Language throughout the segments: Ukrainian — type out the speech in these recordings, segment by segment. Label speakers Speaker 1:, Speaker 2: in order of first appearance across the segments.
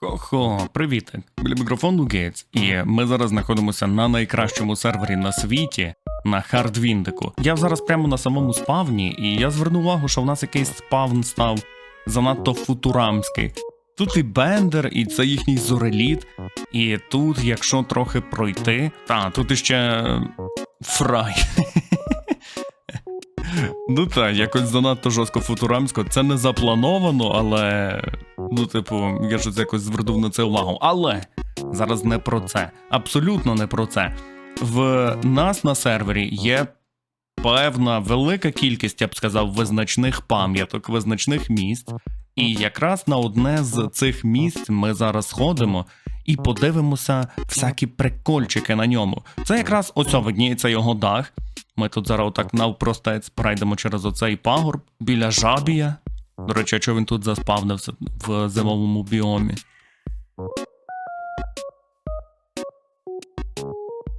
Speaker 1: Хо-хо, привітик. Біля мікрофону Гейтс. І ми зараз знаходимося на найкращому сервері на світі. На Хардвіндику. Я зараз прямо на самому спавні, і я звернув увагу, що в нас якийсь спавн став занадто футурамський. Тут і Бендер, і це їхній зореліт. І тут, якщо трохи пройти. Та, тут іще е, фрай. Ну так, якось занадто жорстко футурамсько. Це не заплановано, але. Ну, типу, я ж якось звернув на це увагу. Але зараз не про це. Абсолютно не про це. В нас на сервері є певна велика кількість, я б сказав, визначних пам'яток, визначних місць. І якраз на одне з цих місць ми зараз сходимо і подивимося всякі прикольчики на ньому. Це якраз ось видніється його дах. Ми тут зараз отак навпростець пройдемо через оцей пагорб біля жабія. До речі, чого він тут заспавнився в зимовому біомі?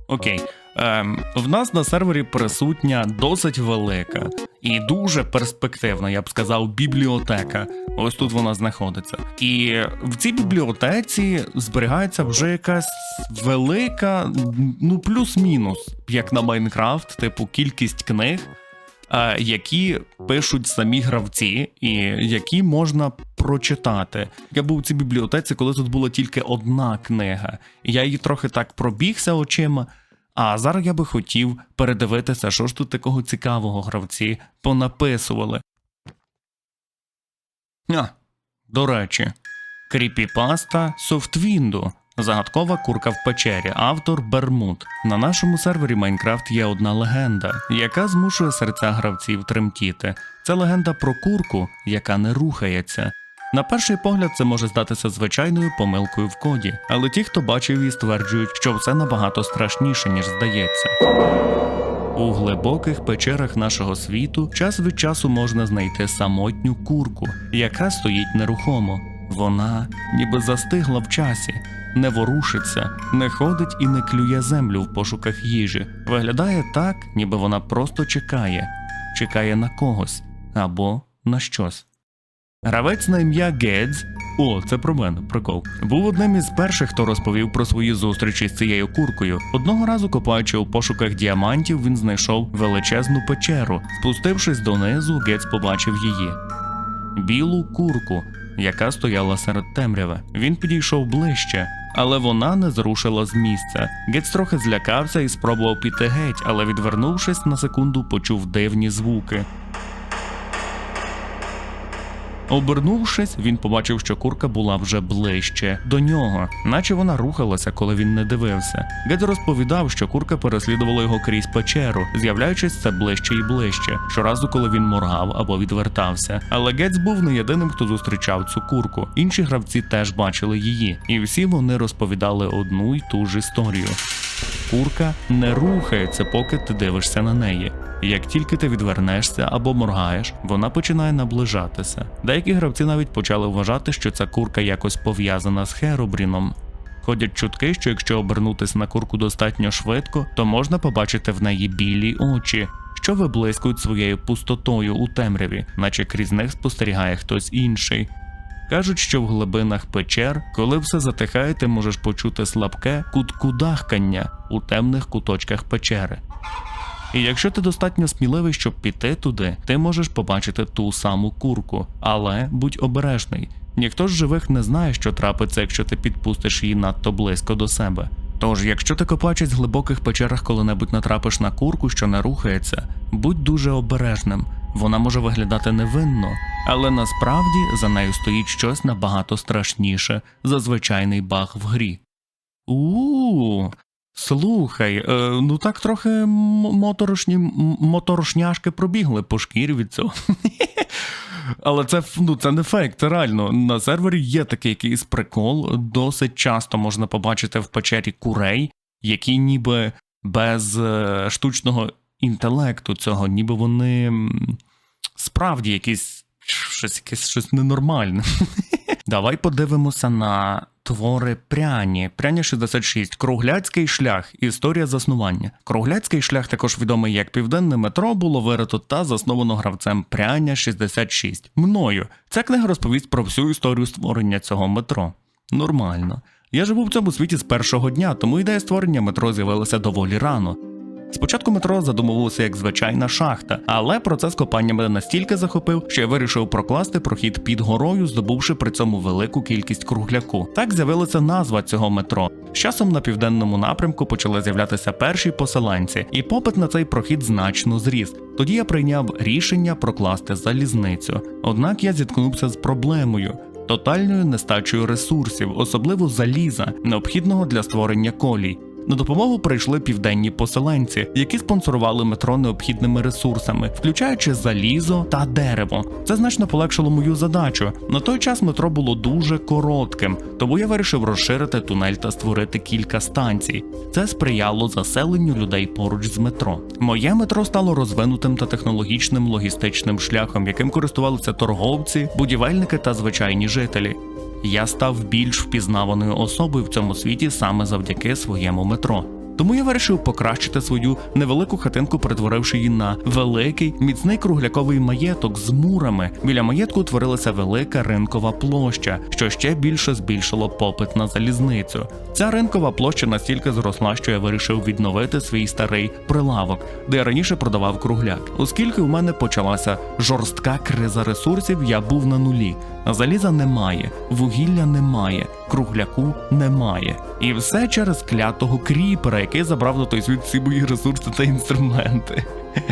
Speaker 1: Окей. Ем, в нас на сервері присутня досить велика і дуже перспективна, я б сказав, бібліотека. Ось тут вона знаходиться. І в цій бібліотеці зберігається вже якась велика, ну плюс-мінус, як на Майнкрафт, типу кількість книг, які пишуть самі гравці, і які можна прочитати. Я був у цій бібліотеці, коли тут була тільки одна книга. І я її трохи так пробігся очима. А зараз я би хотів передивитися, що ж тут такого цікавого гравці понаписували. А, до речі, Кріпіпаста Софтвінду. Загадкова курка в печері, автор Бермуд. На нашому сервері Майнкрафт є одна легенда, яка змушує серця гравців тремтіти. Це легенда про курку, яка не рухається. На перший погляд це може здатися звичайною помилкою в коді, але ті, хто бачив її, стверджують, що все набагато страшніше, ніж здається. У глибоких печерах нашого світу час від часу можна знайти самотню курку, яка стоїть нерухомо. Вона ніби застигла в часі, не ворушиться, не ходить і не клює землю в пошуках їжі. Виглядає так, ніби вона просто чекає, чекає на когось або на щось. Гравець на ім'я Гедз. О, це про мене, прикол. Був одним із перших, хто розповів про свої зустрічі з цією куркою. Одного разу, копаючи у пошуках діамантів, він знайшов величезну печеру. Спустившись донизу, Гедз побачив її. Білу курку, яка стояла серед темряви. Він підійшов ближче, але вона не зрушила з місця. Гець трохи злякався і спробував піти геть, але відвернувшись на секунду, почув дивні звуки. Обернувшись, він побачив, що курка була вже ближче до нього, наче вона рухалася, коли він не дивився. Гед розповідав, що курка переслідувала його крізь печеру, з'являючись все ближче і ближче, щоразу, коли він моргав або відвертався. Але Гетц був не єдиним, хто зустрічав цю курку. Інші гравці теж бачили її, і всі вони розповідали одну й ту ж історію. Курка не рухається, поки ти дивишся на неї. Як тільки ти відвернешся або моргаєш, вона починає наближатися. Деякі гравці навіть почали вважати, що ця курка якось пов'язана з Херобріном. Ходять чутки, що якщо обернутися на курку достатньо швидко, то можна побачити в неї білі очі, що виблискують своєю пустотою у темряві, наче крізь них спостерігає хтось інший. Кажуть, що в глибинах печер, коли все затихає, ти можеш почути слабке куткудахкання у темних куточках печери. І якщо ти достатньо сміливий, щоб піти туди, ти можеш побачити ту саму курку, але будь обережний. Ніхто з живих не знає, що трапиться, якщо ти підпустиш її надто близько до себе. Тож, якщо ти копаючись в глибоких печерах коли-небудь натрапиш на курку, що не рухається, будь дуже обережним. Вона може виглядати невинно, але насправді за нею стоїть щось набагато страшніше за звичайний баг в грі. У, слухай, е, ну так трохи моторошні моторошняшки пробігли по шкірі від цього. Але це ну, це не фейк, це реально. На сервері є такий якийсь прикол. Досить часто можна побачити в печері курей, які ніби без е, штучного інтелекту цього, ніби вони справді якісь щось, якесь щось ненормальне. Давай подивимося на твори пряні. Пряня 66. Кругляцький шлях. Історія заснування. Кругляцький шлях, також відомий як Південне метро, було вирито та засновано гравцем Пряня 66. Мною. Ця книга розповість про всю історію створення цього метро. Нормально. Я живу в цьому світі з першого дня, тому ідея створення метро з'явилася доволі рано. Спочатку метро задумувалося як звичайна шахта, але процес копання мене настільки захопив, що я вирішив прокласти прохід під горою, здобувши при цьому велику кількість кругляку. Так з'явилася назва цього метро. З часом на південному напрямку почали з'являтися перші поселенці, і попит на цей прохід значно зріс. Тоді я прийняв рішення прокласти залізницю. Однак я зіткнувся з проблемою. Тотальною нестачею ресурсів, особливо заліза, необхідного для створення колій. На допомогу прийшли південні поселенці, які спонсорували метро необхідними ресурсами, включаючи залізо та дерево. Це значно полегшило мою задачу. На той час метро було дуже коротким, тому я вирішив розширити тунель та створити кілька станцій. Це сприяло заселенню людей поруч з метро. Моє метро стало розвинутим та технологічним логістичним шляхом, яким користувалися торговці, будівельники та звичайні жителі. Я став більш впізнаваною особою в цьому світі саме завдяки своєму метро. Тому я вирішив покращити свою невелику хатинку, перетворивши її на великий міцний кругляковий маєток з мурами. Біля маєтку утворилася велика ринкова площа, що ще більше збільшило попит на залізницю. Ця ринкова площа настільки зросла, що я вирішив відновити свій старий прилавок, де я раніше продавав кругляк. Оскільки у мене почалася жорстка криза ресурсів, я був на нулі. Заліза немає, вугілля немає, кругляку немає. І все через клятого кріпера, який забрав на той світ всі мої ресурси та інструменти.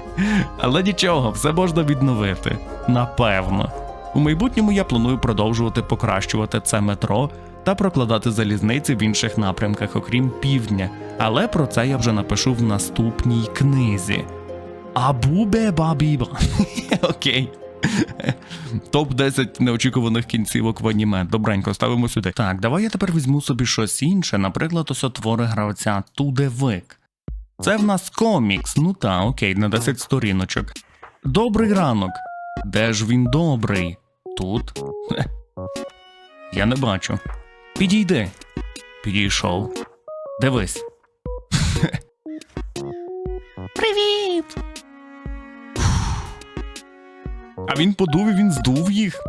Speaker 1: Але нічого, все можна відновити. Напевно. У майбутньому я планую продовжувати покращувати це метро та прокладати залізниці в інших напрямках, окрім півдня. Але про це я вже напишу в наступній книзі. Абубе бабіба. Окей. Топ 10 неочікуваних кінцівок в аніме. Добренько, ставимо сюди. Так, давай я тепер візьму собі щось інше, наприклад, ось от твори гравця Тудевик. Це в нас комікс. Ну та, окей, на 10 сторіночок. Добрий ранок. Де ж він добрий? Тут? Я не бачу. Підійди. Підійшов. Дивись. Привіт! А він подув і він здув їх.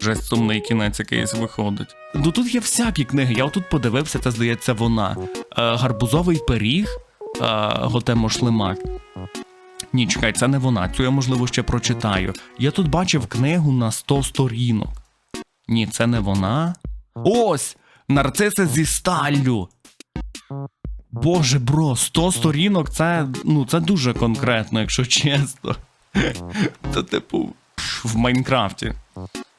Speaker 1: Жесть сумний кінець якийсь виходить. Ну тут є всякі книги. Я отут подивився, це здається вона. Е, гарбузовий пиріг, е, Готемо Шлимак. Ні, чекай, це не вона. Цю я, можливо, ще прочитаю. Я тут бачив книгу на 100 сторінок. Ні, це не вона. Ось! Нарциси зі сталлю. Боже, бро, 100 сторінок це, ну, це дуже конкретно, якщо чесно. Це типу в Майнкрафті.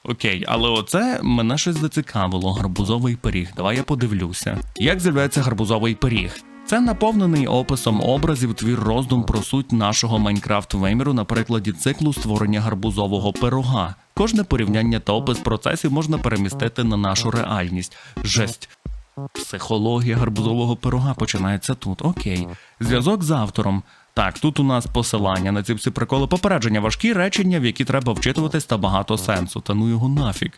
Speaker 1: Окей, але оце мене щось зацікавило. Гарбузовий пиріг. Давай я подивлюся. Як з'являється гарбузовий пиріг? Це наповнений описом образів твір роздум про суть нашого Майнкрафт виміру на прикладі циклу створення гарбузового пирога. Кожне порівняння та опис процесів можна перемістити на нашу реальність. Жесть. Психологія гарбузового пирога починається тут. Окей. Зв'язок з автором. Так, тут у нас посилання на ці всі приколи. Попередження важкі речення, в які треба вчитуватись та багато сенсу. Та ну його нафіг.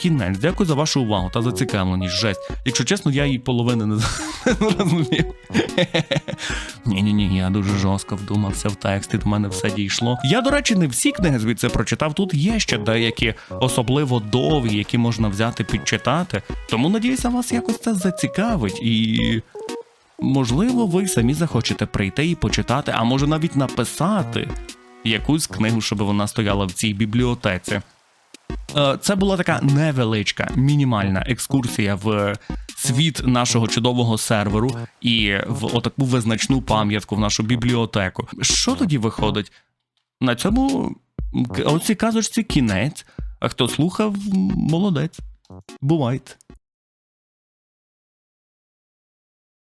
Speaker 1: Кінець, дякую за вашу увагу та зацікавленість. Жесть. Якщо чесно, я її половини не зрозумів. Ні, ні, ні, я дуже жорстко вдумався в тексті, до мене все дійшло. Я, до речі, не всі книги звідси прочитав. Тут є ще деякі особливо довгі, які можна взяти підчитати. Тому надіюся, вас якось це зацікавить і. Можливо, ви самі захочете прийти і почитати, а може навіть написати якусь книгу, щоб вона стояла в цій бібліотеці. Е, Це була така невеличка, мінімальна екскурсія в світ нашого чудового серверу і в отаку визначну пам'ятку в нашу бібліотеку. Що тоді виходить? На цьому оці казочці кінець. А хто слухав, молодець. Бувайте.